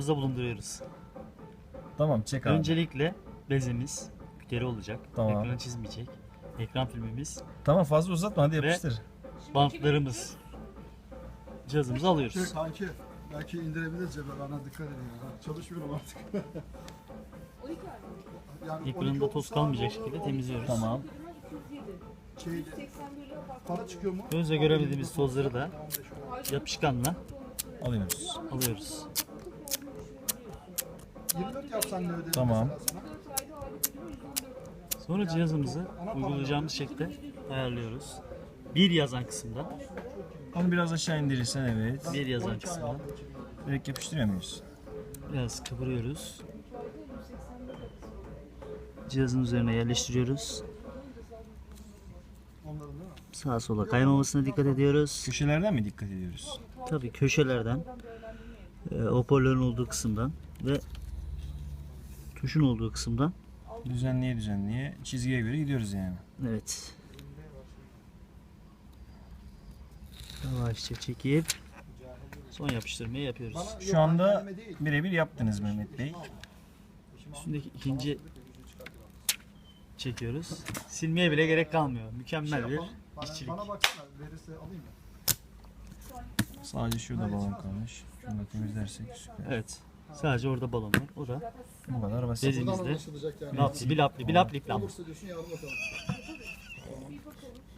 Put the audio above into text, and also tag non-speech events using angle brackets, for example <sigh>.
hayatımızda bulunduruyoruz. Tamam çek abi. Öncelikle bezimiz deri olacak. Tamam. Ekranı çizmeyecek. Ekran filmimiz, Tamam fazla uzatma hadi Ve- yapıştır. bantlarımız. Cihazımızı Şey alıyoruz. kanki belki indirebiliriz cebe bana dikkat edin ya. Çalışmıyorum artık. <laughs> yani Ekranında 12 toz kalmayacak şekilde o temizliyoruz. Tamam. Şeyde, para çıkıyor mu? Gözle göremediğimiz tozları da yapışkanla Alıyoruz. alıyoruz. 24 yapsan ne öderim Tamam. mesela sana? Sonra cihazımızı uygulayacağımız şekilde ayarlıyoruz. Bir yazan kısımda, Onu biraz aşağı indirirsen evet. bir yazan kısımda Direkt yapıştırıyor muyuz? biraz kıvırıyoruz. Cihazın üzerine yerleştiriyoruz. Onların değil mi? Sağa sola kaymamasına dikkat ediyoruz. Köşelerden mi dikkat ediyoruz? Tabii köşelerden, e, hoparlörün olduğu kısımdan ve tuşun olduğu kısımdan. Düzenleye düzenleye çizgiye göre gidiyoruz yani. Evet. Yavaşça çekip son yapıştırmayı yapıyoruz. Şu anda birebir yaptınız Mehmet Bey. Üstündeki ikinci çekiyoruz. Silmeye bile gerek kalmıyor. Mükemmel bir Yapalım. Bana, işçilik. Sadece şurada balon kalmış. Şunu da temizlersek süper. Evet. Sadece orada balon var. O da Bu kadar basit. Bizde anlaşılacak yani. lapli, bir lapli, bir lapli falan. Olursa diyorsun yavrum bakalım. <laughs>